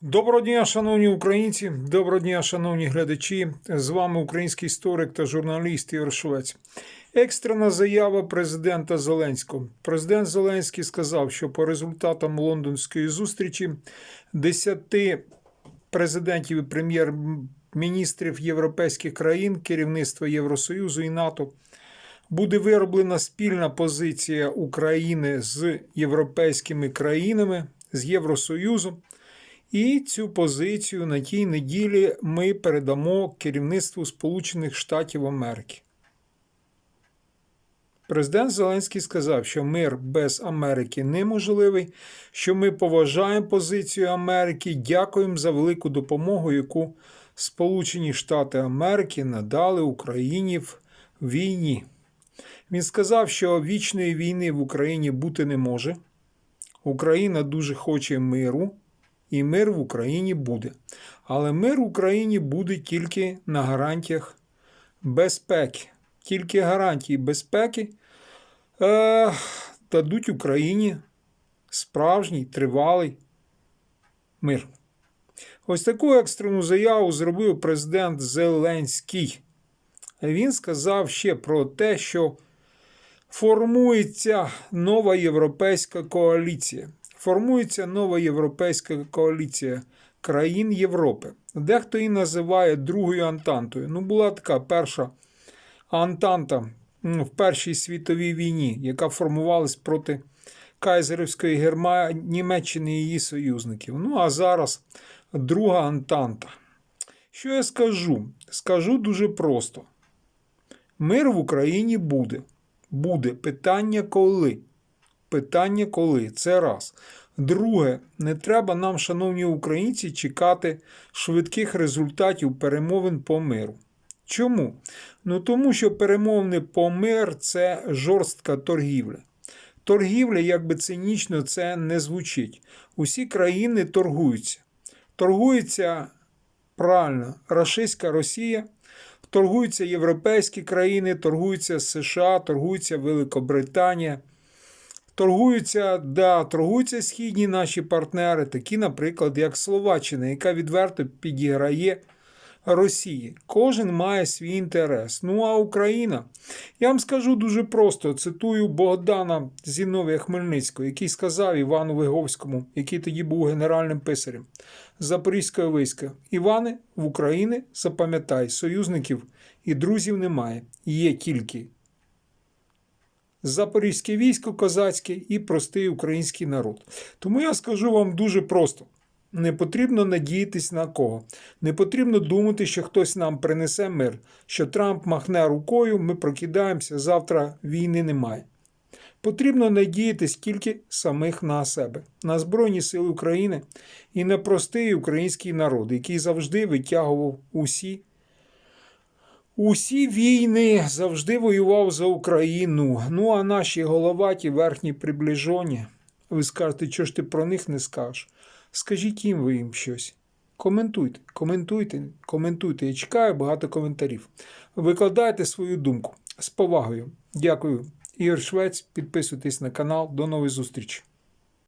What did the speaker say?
Доброго дня, шановні українці, доброго дня, шановні глядачі. З вами український історик та журналіст Ігор Швець. Екстрена заява президента Зеленського. Президент Зеленський сказав, що по результатам лондонської зустрічі 10 президентів і прем'єр-міністрів європейських країн, керівництва Євросоюзу і НАТО буде вироблена спільна позиція України з європейськими країнами, з Євросоюзом. І цю позицію на тій неділі ми передамо керівництву Сполучених Штатів Америки. Президент Зеленський сказав, що мир без Америки неможливий, що ми поважаємо позицію Америки, дякуємо за велику допомогу, яку Сполучені Штати Америки надали Україні в війні. Він сказав, що вічної війни в Україні бути не може. Україна дуже хоче миру і мир в Україні буде. Але мир в Україні буде тільки на гарантіях безпеки. Тільки гарантії безпеки е, дадуть Україні справжній тривалий мир. Ось таку екстрену заяву зробив президент Зеленський. Він сказав ще про те, що формується нова європейська коаліція формується нова європейська коаліція країн Європи. Дехто її називає Другою Антантою. Ну, була така перша Антанта в Першій світовій війні, яка формувалась проти Кайзерівської Герма... Німеччини і її союзників. Ну, а зараз друга Антанта. Що я скажу? Скажу дуже просто: мир в Україні буде. Буде питання коли. Питання коли? Це раз. Друге, не треба нам, шановні українці, чекати швидких результатів перемовин по миру. Чому? Ну тому що перемовини по мир це жорстка торгівля. Торгівля, як би цинічно це не звучить. Усі країни торгуються. Торгується правильно рашистська Росія, торгуються європейські країни, торгуються США, торгуються Великобританія. Торгуються, да, торгуються східні наші партнери, такі, наприклад, як Словаччина, яка відверто підіграє Росії. Кожен має свій інтерес. Ну а Україна, я вам скажу дуже просто: цитую Богдана Зіновія Хмельницького, який сказав Івану Виговському, який тоді був генеральним писарем Запорізького війська. Іване, в Україні запам'ятай, союзників і друзів немає. Є тільки запорізьке військо козацьке і простий український народ. Тому я скажу вам дуже просто: не потрібно надіятись на кого. Не потрібно думати, що хтось нам принесе мир, що Трамп махне рукою, ми прокидаємося, завтра війни немає. Потрібно надіятись тільки самих на себе, на Збройні Сили України і на простий український народ, який завжди витягував усі Усі війни завжди воював за Україну. Ну а наші головаті верхні приближені. Ви скажете, що ж ти про них не скажеш? Скажіть їм ви їм щось. Коментуйте, коментуйте, коментуйте. Я чекаю багато коментарів. Викладайте свою думку з повагою. Дякую. Ігор Швець, підписуйтесь на канал. До нової зустрічі.